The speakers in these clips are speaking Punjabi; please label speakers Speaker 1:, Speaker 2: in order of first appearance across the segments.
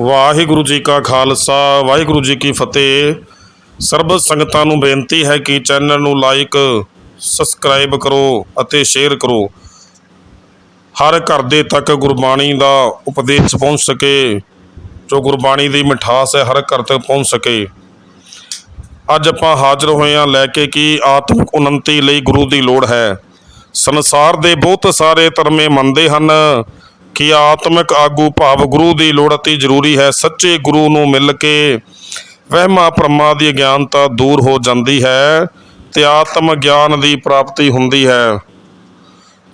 Speaker 1: ਵਾਹਿਗੁਰੂ ਜੀ ਕਾ ਖਾਲਸਾ, ਵਾਹਿਗੁਰੂ ਜੀ ਕੀ ਫਤਿਹ। ਸਰਬ ਸੰਗਤਾਂ ਨੂੰ ਬੇਨਤੀ ਹੈ ਕਿ ਚੈਨਲ ਨੂੰ ਲਾਈਕ, ਸਬਸਕ੍ਰਾਈਬ ਕਰੋ ਅਤੇ ਸ਼ੇਅਰ ਕਰੋ। ਹਰ ਘਰ ਦੇ ਤੱਕ ਗੁਰਬਾਣੀ ਦਾ ਉਪਦੇਸ਼ ਪਹੁੰਚ ਸਕੇ, ਜੋ ਗੁਰਬਾਣੀ ਦੀ ਮਿਠਾਸ ਹੈ ਹਰ ਘਰ ਤੱਕ ਪਹੁੰਚ ਸਕੇ। ਅੱਜ ਆਪਾਂ ਹਾਜ਼ਰ ਹੋਏ ਹਾਂ ਲੈ ਕੇ ਕਿ ਆਤਮਿਕ ਉન્નਤੀ ਲਈ ਗੁਰੂ ਦੀ ਲੋੜ ਹੈ। ਸੰਸਾਰ ਦੇ ਬਹੁਤ ਸਾਰੇ ਧਰਮੇ ਮੰਨਦੇ ਹਨ ਕਿ ਆਤਮਿਕ ਆਗੂ ਭਾਵ ਗੁਰੂ ਦੀ ਲੋੜ ਅਤੀ ਜ਼ਰੂਰੀ ਹੈ। ਸੱਚੇ ਗੁਰੂ ਨੂੰ ਮਿਲ ਕੇ ਵਹਿਮਾਂ ਭਰਮਾਂ ਦੀ ਅਗਿਆਨਤਾ ਦੂਰ ਹੋ ਜਾਂਦੀ ਹੈ ਤੇ ਆਤਮ ਗਿਆਨ ਦੀ ਪ੍ਰਾਪਤੀ ਹੁੰਦੀ ਹੈ।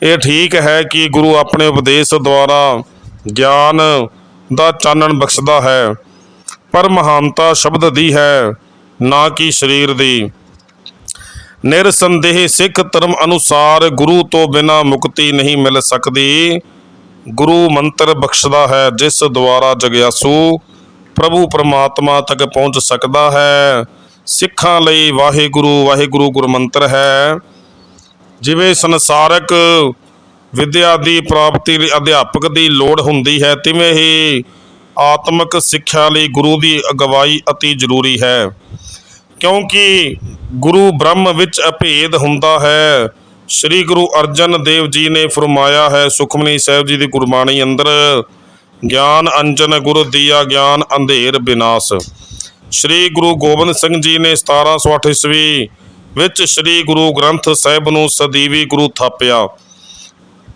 Speaker 1: ਇਹ ਠੀਕ ਹੈ ਕਿ ਗੁਰੂ ਆਪਣੇ ਉਪਦੇਸ਼ ਦੁਆਰਾ ਗਿਆਨ ਦਾ ਚਾਨਣ ਬਖਸ਼ਦਾ ਹੈ। ਪਰ ਮਹਾਨਤਾ ਸ਼ਬਦ ਦੀ ਹੈ, ਨਾ ਕਿ ਸਰੀਰ ਦੀ। ਨਿਰਸੰਦੇਹ ਸਿੱਖ ਧਰਮ ਅਨੁਸਾਰ ਗੁਰੂ ਤੋਂ ਬਿਨਾ ਮੁਕਤੀ ਨਹੀਂ ਮਿਲ ਸਕਦੀ। ਗੁਰੂ ਮੰਤਰ ਬਖਸ਼ਦਾ ਹੈ, ਜਿਸ ਦੁਆਰਾ ਜਗਿਆਸੂ ਪ੍ਰਭੂ ਪਰਮਾਤਮਾ ਤੱਕ ਪਹੁੰਚ ਸਕਦਾ ਹੈ। ਸਿੱਖਾਂ ਲਈ ਵਾਹਿਗੁਰੂ ਵਾਹਿਗੁਰੂ ਗੁਰਮੰਤਰ ਹੈ। ਜਿਵੇਂ ਸੰਸਾਰਕ ਵਿਦਿਆ ਦੀ ਪ੍ਰਾਪਤੀ ਲਈ ਅਧਿਆਪਕ ਦੀ ਲੋੜ ਹੁੰਦੀ ਹੈ, ਤਿਵੇਂ ਹੀ ਆਤਮਿਕ ਸਿੱਖਿਆ ਲਈ ਗੁਰੂ ਦੀ ਅਗਵਾਈ ਅਤੀ ਜ਼ਰੂਰੀ ਹੈ। ਕਿਉਂਕਿ ਗੁਰੂ ਬ੍ਰਹਮ ਵਿੱਚ ਅਭੇਦ ਹੁੰਦਾ ਹੈ ਸ੍ਰੀ ਗੁਰੂ ਅਰਜਨ ਦੇਵ ਜੀ ਨੇ ਫਰਮਾਇਆ ਹੈ, ਸੁਖਮਨੀ ਸਾਹਿਬ ਜੀ ਦੀ ਗੁਰਬਾਣੀ ਅੰਦਰ, ਗਿਆਨ ਅੰਜਨ ਗੁਰ ਦੀਆ ਗਿਆਨ ਅੰਧੇਰ ਬਿਨਾਸ਼। ਸ੍ਰੀ ਗੁਰੂ ਗੋਬਿੰਦ ਸਿੰਘ ਜੀ ਨੇ 1708 ਈਸਵੀ ਵਿੱਚ ਸ੍ਰੀ ਗੁਰੂ ਗ੍ਰੰਥ ਸਾਹਿਬ ਨੂੰ ਸਦੀਵੀ ਗੁਰੂ ਥਾਪਿਆ।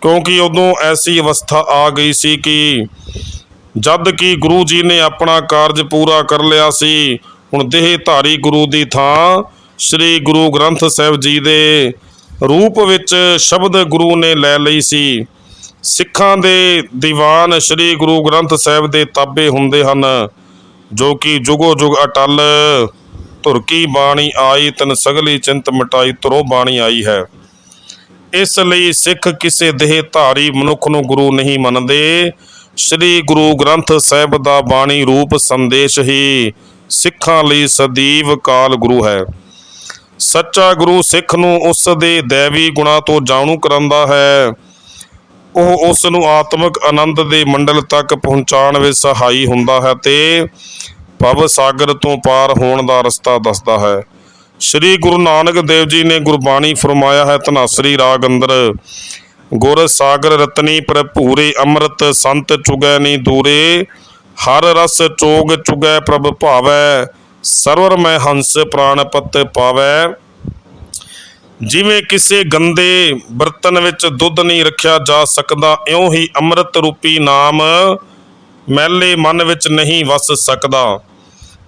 Speaker 1: ਕਿਉਂਕਿ ਉਦੋਂ ਐਸੀ ਅਵਸਥਾ ਆ ਗਈ ਸੀ ਕਿ ਜਦ ਕਿ ਗੁਰੂ ਜੀ ਨੇ ਆਪਣਾ ਕਾਰਜ ਪੂਰਾ ਕਰ ਲਿਆ ਸੀ, ਹੁਣ ਦੇਹ ਧਾਰੀ ਗੁਰੂ ਦੀ ਥਾਂ ਸ੍ਰੀ ਗੁਰੂ ਗ੍ਰੰਥ ਸਾਹਿਬ ਜੀ ਦੇ ਰੂਪ ਵਿੱਚ ਸ਼ਬਦ ਗੁਰੂ ਨੇ ਲੈ ਲਈ ਸੀ। ਸਿੱਖਾਂ ਦੇ ਦੀਵਾਨ ਸ੍ਰੀ ਗੁਰੂ ਗ੍ਰੰਥ ਸਾਹਿਬ ਦੇ ਤਾਬੇ ਹੁੰਦੇ ਹਨ, ਜੋ ਕਿ ਜੁਗੋ ਜੁਗ ਅਟਲ, ਧੁਰ ਕੀ ਬਾਣੀ ਆਈ, ਤਨ ਸਗਲੀ ਚਿੰਤ ਮਿਟਾਈ ਧਰੋ ਬਾਣੀ ਆਈ ਹੈ। ਇਸ ਲਈ ਸਿੱਖ ਕਿਸੇ ਦੇਹ ਧਾਰੀ ਮਨੁੱਖ ਨੂੰ ਗੁਰੂ ਨਹੀਂ ਮੰਨਦੇ। ਸ੍ਰੀ ਗੁਰੂ ਗ੍ਰੰਥ ਸਾਹਿਬ ਦਾ ਬਾਣੀ ਰੂਪ ਸੰਦੇਸ਼ ਹੀ ਸਿੱਖਾਂ ਲਈ ਸਦੀਵ ਕਾਲ ਗੁਰੂ ਹੈ। ਸੱਚਾ ਗੁਰੂ ਸਿੱਖ ਨੂੰ ਉਸ ਦੇ ਦੇਵੀ ਗੁਣਾ ਤੋਂ ਜਾਣੂ ਕਰਾਂਦਾ ਹੈ। ਉਹ ਉਸ ਨੂੰ ਆਤਮਿਕ ਆਨੰਦ ਦੇ ਮੰਡਲ ਤੱਕ ਪਹੁੰਚਾਉਣ ਵਿੱਚ ਸਹਾਈ ਹੁੰਦਾ ਹੈ ਤੇ ਭਵ ਸਾਗਰ ਤੋਂ ਪਾਰ ਹੋਣ ਦਾ ਰਸਤਾ ਦੱਸਦਾ ਹੈ। ਸ੍ਰੀ ਗੁਰੂ ਨਾਨਕ ਦੇਵ ਜੀ ਨੇ ਗੁਰਬਾਣੀ ਫਰਮਾਇਆ ਹੈ ਧਨਾਸਰੀ ਰਾਗ ਅੰਦਰ, ਗੁਰ ਸਾਗਰ ਰਤਨੀ ਭਰਪੂਰੇ ਅੰਮ੍ਰਿਤ ਸੰਤ ਚੁਗੈ ਨੀ ਦੂਰੇ, ਹਰ ਰਸ ਚੋਗ ਚੁਗੈ ਪ੍ਰਭ ਭਾਵੈ ਸਰਵਰ ਹੰਸ ਪ੍ਰਾਣਪਤ ਪਾਵੈ। ਜਿਵੇਂ ਕਿਸੇ ਗੰਦੇ ਬਰਤਨ ਵਿੱਚ ਦੁੱਧ ਨਹੀਂ ਰੱਖਿਆ ਜਾ ਸਕਦਾ, ਇਉਂ ਹੀ ਅੰਮ੍ਰਿਤ ਰੂਪੀ ਨਾਮ ਮੈਲੇ ਮਨ ਵਿੱਚ ਨਹੀਂ ਵਸ ਸਕਦਾ।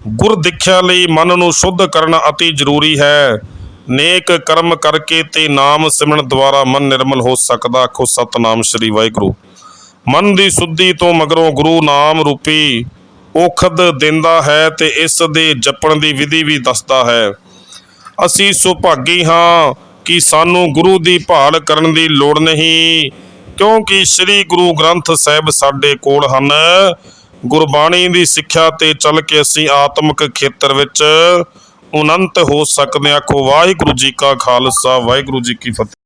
Speaker 1: ਗੁਰ ਦਿਖਿਆ ਲਈ ਮਨ ਨੂੰ ਸ਼ੁੱਧ ਕਰਨਾ ਅਤੀ ਜ਼ਰੂਰੀ ਹੈ। ਨੇਕ ਕਰਮ ਕਰਕੇ ਤੇ ਨਾਮ ਸਿਮਰਨ ਦੁਆਰਾ ਮਨ ਨਿਰਮਲ ਹੋ ਸਕਦਾ, ਆਖੋ ਸਤਨਾਮ ਸ੍ਰੀ ਵਾਹਿਗੁਰੂ। ਮਨ ਦੀ ਸੁੱਧੀ ਤੋਂ ਮਗਰੋਂ ਗੁਰੂ ਨਾਮ ਰੂਪੀ ਔਖਦ ਦਿੰਦਾ ਹੈ ਤੇ ਇਸ ਦੇ ਜਪਣ ਦੀ ਵਿਧੀ ਵੀ ਦੱਸਦਾ ਹੈ। ਅਸੀਂ ਸੁਭਾਗੀ ਹਾਂ ਕਿ ਸਾਨੂੰ ਗੁਰੂ ਦੀ ਭਾਲ ਕਰਨ ਦੀ ਲੋੜ ਨਹੀਂ, ਕਿਉਂਕਿ ਸ੍ਰੀ ਗੁਰੂ ਗ੍ਰੰਥ ਸਾਹਿਬ ਸਾਡੇ ਕੋਲ ਹਨ। ਗੁਰਬਾਣੀ ਦੀ ਸਿੱਖਿਆ ਤੇ ਚੱਲ ਕੇ ਅਸੀਂ ਆਤਮਿਕ ਖੇਤਰ ਵਿੱਚ ਉਨੰਤ ਹੋ ਸਕਦੇ ਹਾਂ। ਆਖੋ, ਵਾਹਿਗੁਰੂ ਜੀ ਕਾ ਖਾਲਸਾ, ਵਾਹਿਗੁਰੂ ਜੀ ਕੀ ਫਤਿਹ।